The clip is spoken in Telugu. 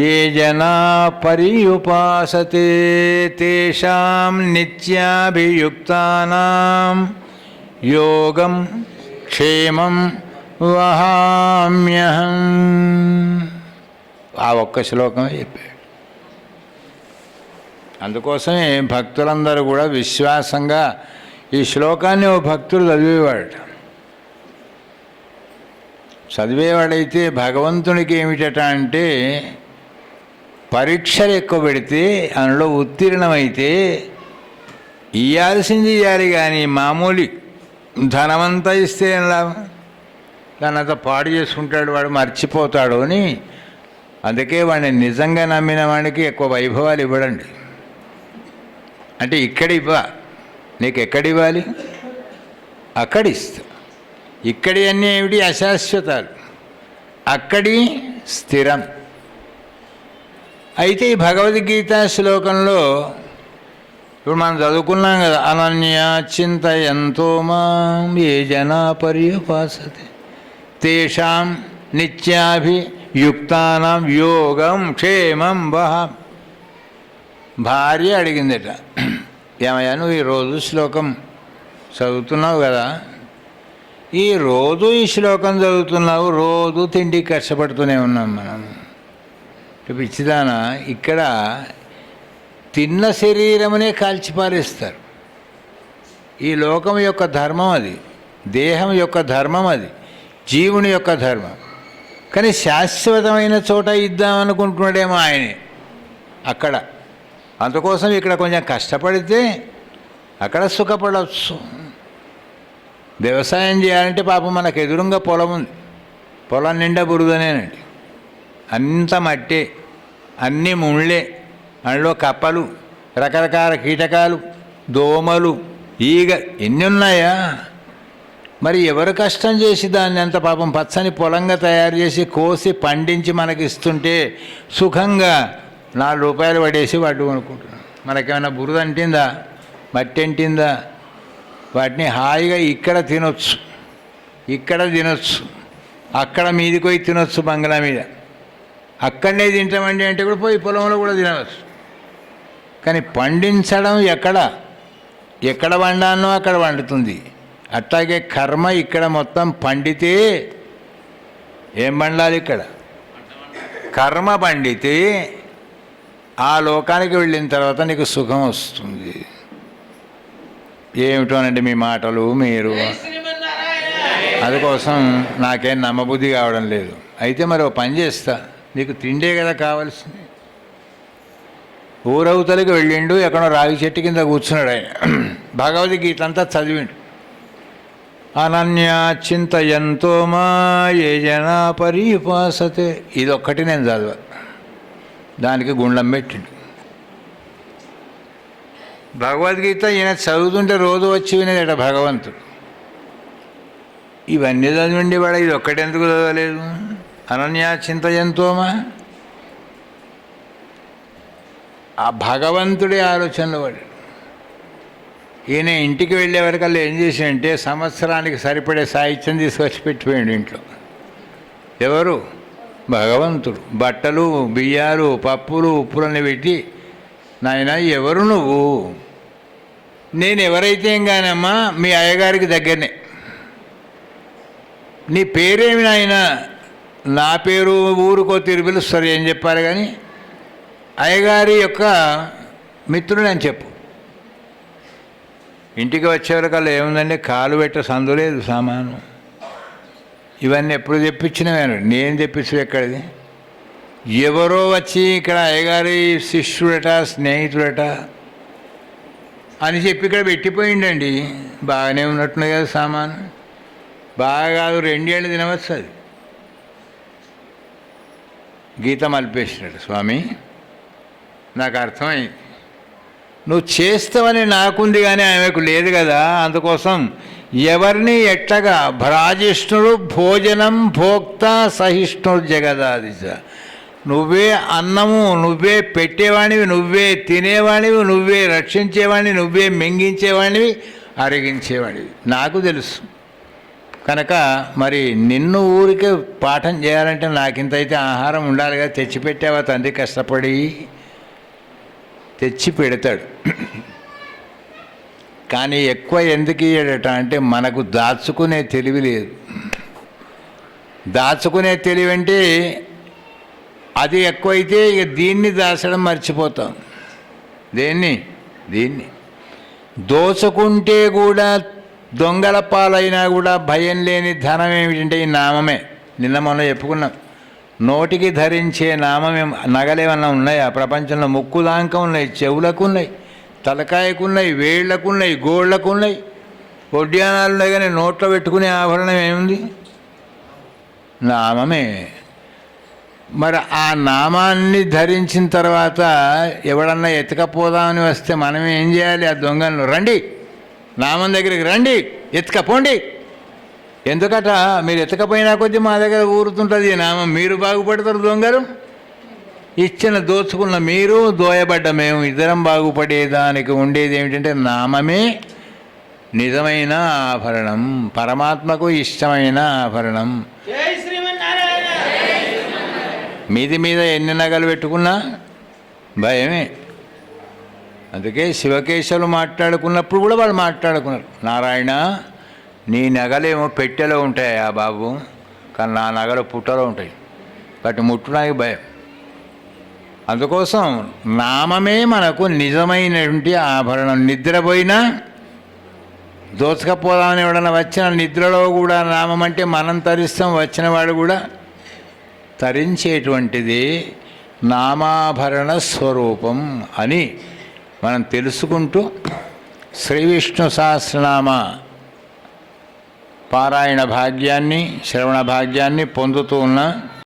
ఏ జనా పర్యుపాసతే తేషాం నిత్యాభియుక్తానాం యోగం క్షేమం వహామ్యహం ఆ ఒక్క శ్లోకమే చెప్పాడు. అందుకోసమే భక్తులందరూ కూడా విశ్వాసంగా ఈ శ్లోకాన్ని ఓ భక్తులు చదివేవాడు చదివేవాడైతే భగవంతునికి ఏమిటట అంటే పరీక్షలు ఎక్కువ పెడితే అందులో ఉత్తీర్ణమైతే ఇయ్యాల్సింది ఇవ్వాలి కానీ మామూలు ధనమంతా ఇస్తే ఏం లాభం? దానంతా పాడు చేసుకుంటాడు వాడు మర్చిపోతాడు అని అందుకే వాడిని నిజంగా నమ్మిన వాడికి ఎక్కువ వైభవాలు ఇవ్వడండి. అంటే ఇక్కడ ఇవ్వ నీకు ఎక్కడ ఇవ్వాలి? అక్కడ ఇస్తా. ఇక్కడి అన్నీ ఏమిటి? అశాశ్వతాలు. అక్కడి స్థిరం. అయితే ఈ భగవద్గీత శ్లోకంలో ఇప్పుడు మనం చదువుకున్నాం కదా అనన్య చింతయంతో మాం ఏ జనా పర్యపాసతే. తేషాం నిత్యాభియుక్తానం యోగం క్షేమం వహ. భార్య అడిగిందట ఏమయ్యా నువ్వు ఈరోజు శ్లోకం చదువుతున్నావు కదా. ఈ రోజు ఈ శ్లోకం చదువుతున్నావు రోజు తిండికి కష్టపడుతూనే ఉన్నాం మనం. పిచ్చిదాన ఇక్కడ తిన్న శరీరమునే కాల్చిపారేస్తారు. ఈ లోకం యొక్క ధర్మం అది దేహం యొక్క ధర్మం అది జీవుని యొక్క ధర్మం. కానీ శాశ్వతమైన చోట ఇద్దామనుకుంటున్నాడేమో ఆయనే. అక్కడ. అందుకోసం ఇక్కడ కొంచెం కష్టపడితే అక్కడ సుఖపడవచ్చు వ్యవసాయం చేయాలంటే పాపం మనకు ఎదురుగా పొలం ఉంది. పొలం నిండా బురదనేనండి. అంత మట్టే. అన్ని ముళ్ళే. అందులో కప్పలు రకరకాల కీటకాలు దోమలు ఈగ ఎన్ని ఉన్నాయా మరి ఎవరు కష్టం చేసి దాన్ని అంత పాపం పచ్చని పొలంగా తయారు చేసి కోసి పండించి మనకి ఇస్తుంటే సుఖంగా నాలుగు రూపాయలు పడేసి వాడు కొనుక్కుంటున్నాం మనకేమైనా బురద అంటిందా? మట్టి అంటిందా? వాటిని హాయిగా ఇక్కడ తినొచ్చు. ఇక్కడ తినొచ్చు. అక్కడ మీదికి పోయి తినొచ్చు బంగ్లా మీద. అక్కడనే తింటామండి అంటే కూడా పోయి పొలంలో కూడా తినవచ్చు. కానీ పండించడం ఎక్కడ? ఎక్కడ వండానో అక్కడ వండుతుంది అట్లాగే కర్మ ఇక్కడ మొత్తం పండితే ఏం పండాలి ఇక్కడ? కర్మ పండితే ఆ లోకానికి వెళ్ళిన తర్వాత నీకు సుఖం వస్తుంది. ఏమిటోనండి మీ మాటలు మీరు. అందుకోసం నాకేం నమ్మబుద్ధి కావడం లేదు. అయితే మరి ఓ పని చేస్తా. నీకు తిండే కదా కావాల్సింది. ఊరవతలకి వెళ్ళిండు ఎక్కడో రావి చెట్టు కింద కూర్చున్నాడు ఆయన. భగవద్గీత అంతా చదివిండు. అనన్య చింతయంతో మా ఏ జనా పరిపాసతే. ఇదొక్కటి నేను చదివా. దానికి గుండం పెట్టిండు. భగవద్గీత ఈయన చదువుతుంటే రోజు వచ్చి వినేదట భగవంతుడు. ఇవన్నీ చదివిండి వాడ ఇది ఒక్కటి ఎందుకు చదవలేదు? అనన్య చింతయంతోమా ఆ భగవంతుడి ఆలోచనలు వాడు. ఈయన ఇంటికి వెళ్ళే వరకల్లా ఏం చేశాడంటే సంవత్సరానికి సరిపడే సాహిత్యం తీసుకొచ్చి పెట్టిపోయాడు ఇంట్లో. ఎవరు? భగవంతుడు. బట్టలు బియ్యాలు పప్పులు ఉప్పులన్నీ పెట్టి నాయన ఎవరు నువ్వు? నేను ఎవరైతే ఏం కానమ్మా మీ అయ్యగారికి దగ్గరనే. నీ పేరేమి నాయనా? నా పేరు ఊరుకో తీరు పిలుస్తారు ఏం చెప్పారు కానీ అయ్యగారి యొక్క మిత్రుడు అని చెప్పు. ఇంటికి వచ్చేవరకల్లా ఏముందండి? కాలు పెట్ట సందు లేదు సామాను. ఇవన్నీ ఎప్పుడు తెప్పించినవేను నేను తెప్పించు ఎక్కడిది? ఎవరో వచ్చి ఇక్కడ అయ్యగారి శిష్యుడట స్నేహితుడట అని చెప్పి ఇక్కడ పెట్టిపోయిండండి. బాగానే ఉన్నట్టున్నాయి కదా సామాను. బాగా కాదు రెండేళ్ళు తినవచ్చు అది గీత మలిపేసినాడు స్వామి. నాకు అర్థమైంది నువ్వు చేస్తావని నాకుంది కానీ ఆమెకు లేదు కదా అందుకోసం ఎవరిని ఎట్టగా భ్రాజిష్ణుడు భోజనం భోక్త సహిష్ణుడు జగదాదిశ. నువ్వే అన్నము నువ్వే పెట్టేవాణివి నువ్వే తినేవాణివి నువ్వే రక్షించేవాణివి నువ్వే మింగించేవాణివి అరిగించేవాడివి నాకు తెలుసు. కనుక మరి నిన్ను ఊరికే పాఠం చేయాలంటే నాకింత అయితే ఆహారం ఉండాలి కదా తెచ్చిపెట్టావా తండ్రి కష్టపడి? తెచ్చి పెడతాడు. కానీ ఎక్కువ ఎందుకు ఇయ్యడట అంటే మనకు దాచుకునే తెలివి లేదు. దాచుకునే తెలివి అంటే అది ఎక్కువైతే ఇక దీన్ని దాచడం మర్చిపోతాం. దేన్ని? దీన్ని. దోచుకుంటే కూడా దొంగల పాలైనా కూడా భయం లేని ధనం ఏమిటంటే ఈ నామమే. నిన్న మనం చెప్పుకున్నాం. నోటికి ధరించే నామమే నగలేమన్నా ఉన్నాయా? ప్రపంచంలో ముక్కు ఉన్నాయి చెవులకు ఉన్నాయి తలకాయకు ఉన్నాయి వేళ్ళకు ఉన్నాయి గోళ్ళకు ఉన్నాయి ఒడ్యానాలు ఉన్నాయి కానీ నోట్లో పెట్టుకునే ఆభరణం ఏముంది? నామమే. మరి ఆ నామాన్ని ధరించిన తర్వాత ఎవడన్నా ఎతకపోదామని వస్తే మనం ఏం చేయాలి? ఆ దొంగలను రండి. నామం దగ్గరికి రండి ఎత్తుకపోండి. ఎందుకట మీరు ఎత్తుకపోయినా కొద్దీ మా దగ్గర ఊరుతుంటుంది నామం. మీరు బాగుపడతారు దొంగలు. ఇచ్చిన దోచుకున్న మీరు దోయబడ్డ మేము ఇద్దరం బాగుపడేదానికి ఉండేది ఏమిటంటే నామమే. నిజమైన ఆభరణం. పరమాత్మకు ఇష్టమైన ఆభరణం. మీది మీద ఎన్ని నగలు పెట్టుకున్నా? భయమే. అందుకే శివకేశవులు మాట్లాడుకున్నప్పుడు కూడా వాళ్ళు మాట్లాడుకున్నారు. నారాయణ నీ నగలేమో పెట్టెలో ఉంటాయి ఆ బాబు? కానీ నా నగలు పుట్టలో ఉంటాయి. వాటి ముట్టడానికి భయం. అందుకోసం నామమే మనకు నిజమైనటువంటి ఆభరణం. నిద్రపోయినా దోచకపోదామని ఎవడన్నా వచ్చిన నిద్రలో కూడా నామం అంటే మనం తరిస్తాం వచ్చిన వాడు కూడా తరించేటువంటిది నామాభరణ స్వరూపం అని మనం తెలుసుకుంటూ శ్రీ విష్ణు సహస్రనామ పారాయణ భాగ్యాన్ని శ్రవణ భాగ్యాన్ని పొందుతూ ఉన్న